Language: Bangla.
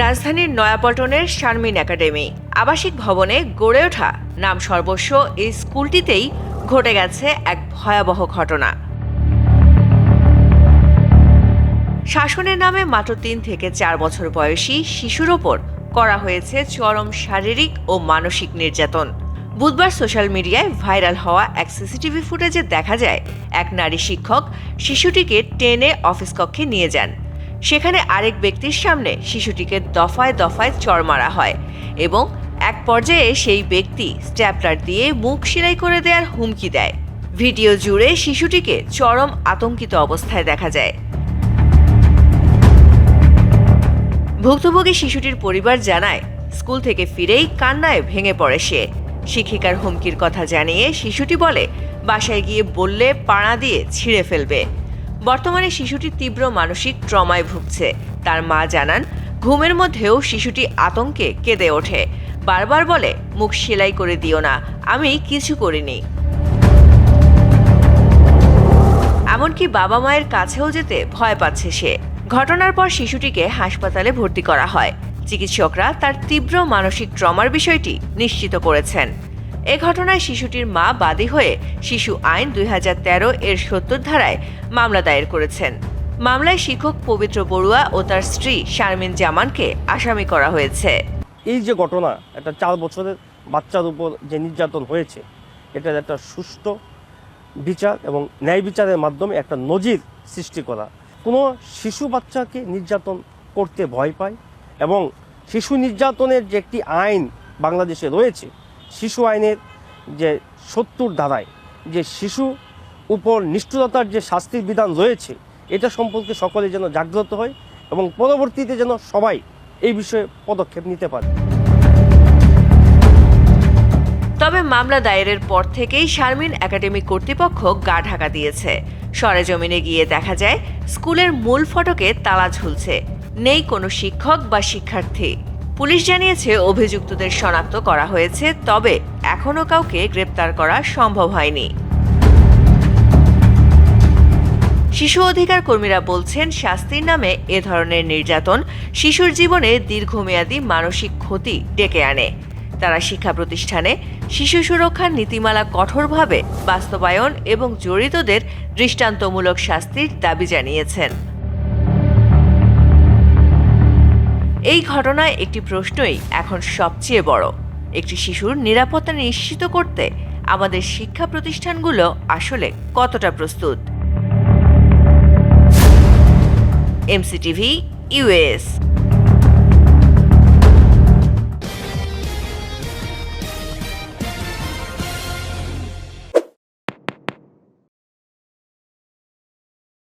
রাজধানীর নয়াপল্টনের শারমিন একাডেমি। আবাসিক ভবনে গড়ে ওঠা নাম সর্বস্ব এই স্কুলটিতেই ঘটে গেছে এক ভয়াবহ ঘটনা। শাসনের নামে মাত্র তিন থেকে চার বছর বয়সী শিশুর ওপর করা হয়েছে চরম শারীরিক ও মানসিক নির্যাতন। বুধবার সোশ্যাল মিডিয়ায় ভাইরাল হওয়া এক সিসিটিভি ফুটেজে দেখা যায়, এক নারী শিক্ষক শিশুটিকে টেনে অফিস কক্ষে নিয়ে যান। সেখানে আরেক ব্যক্তির সামনে শিশুটিকে দফায় দফায় চড় মারা হয় এবং এক পর্যায়ে সেই ব্যক্তি স্ট্যাপলার দিয়ে মুখ সেলাই করে দেওয়ার হুমকি দেয়। ভিডিও জুড়ে শিশুটিকে চরম আতঙ্কিত অবস্থায় দেখা যায়। ভুক্তভোগী শিশুটির পরিবার জানায়, স্কুল থেকে ফিরেই কান্নায় ভেঙে পড়ে সে। শিক্ষিকার হুমকির কথা জানিয়ে শিশুটি বলে, বাসায় গিয়ে বললে পাড়া দিয়ে ছিঁড়ে ফেলবে। বর্তমানে শিশুটি তীব্র মানসিক ট্রমায় ভুগছে। তার মা জানান, ঘুমের মধ্যেও শিশুটি আতঙ্কে কেঁদে ওঠে। বারবার বলে, মুখ সেলাই করে দিও না, আমি কিছু করিনি। এমনকি বাবা মায়ের কাছেও যেতে ভয় পাচ্ছে সে। ঘটনার পর শিশুটিকে হাসপাতালে ভর্তি করা হয়। চিকিৎসকরা তার তীব্র মানসিক ট্রমার বিষয়টি নিশ্চিত করেছেন। এ ঘটনায় শিশুটির মা বাদী হয়ে শিশু আইন দুই হাজার তেরো এর সত্তর ধারায় মামলা দায়ের করেছেন। মামলায় শিক্ষক পবিত্র বড়ুয়া ও তার স্ত্রী শারমিন জামানকে আসামি করা হয়েছে। এই যে ঘটনা একটা চার বছরের বাচ্চার উপর যে নির্যাতন হয়েছে এটার একটা সুষ্ঠু বিচার এবং ন্যায় বিচারের মাধ্যমে একটা নজির সৃষ্টি করা। কোনো শিশু বাচ্চাকে নির্যাতন করতে ভয় পায় এবং শিশু নির্যাতনের যে একটি আইন বাংলাদেশে রয়েছে শিশু আইনের যে সত্তর ধারায় যে শিশু উপর নিষ্ঠুরতার যে শাস্তির বিধান রয়েছে, এটা সম্পর্কে সকলে যেন জাগ্রত হয় এবং পরবর্তীতে যেন সবাই এই বিষয়ে পদক্ষেপ নিতে পারে। তবে মামলা দায়েরের পর থেকেই শারমিন একাডেমি কর্তৃপক্ষ গা ঢাকা দিয়েছে। সরেজমিনে গিয়ে দেখা যায়, স্কুলের মূল ফটকে তালা ঝুলছে। নেই কোনো শিক্ষক বা শিক্ষার্থী। পুলিশ জানিয়েছে, অভিযুক্তদের শনাক্ত করা হয়েছে, তবে এখনও কাউকে গ্রেপ্তার করা সম্ভব হয়নি। শিশু অধিকার কর্মীরা বলছেন, শাস্তির নামে এ ধরনের নির্যাতন শিশুর জীবনে দীর্ঘমেয়াদী মানসিক ক্ষতি ডেকে আনে। তারা শিক্ষা প্রতিষ্ঠানে শিশু সুরক্ষার নীতিমালা কঠোরভাবে বাস্তবায়ন এবং জড়িতদের দৃষ্টান্তমূলক শাস্তির দাবি জানিয়েছেন। এই ঘটনায় একটি প্রশ্নই এখন সবচেয়ে বড়। একটি শিশুর নিরাপত্তা নিশ্চিত করতে আমাদের শিক্ষা প্রতিষ্ঠানগুলো আসলে কতটা প্রস্তুত? MCTV US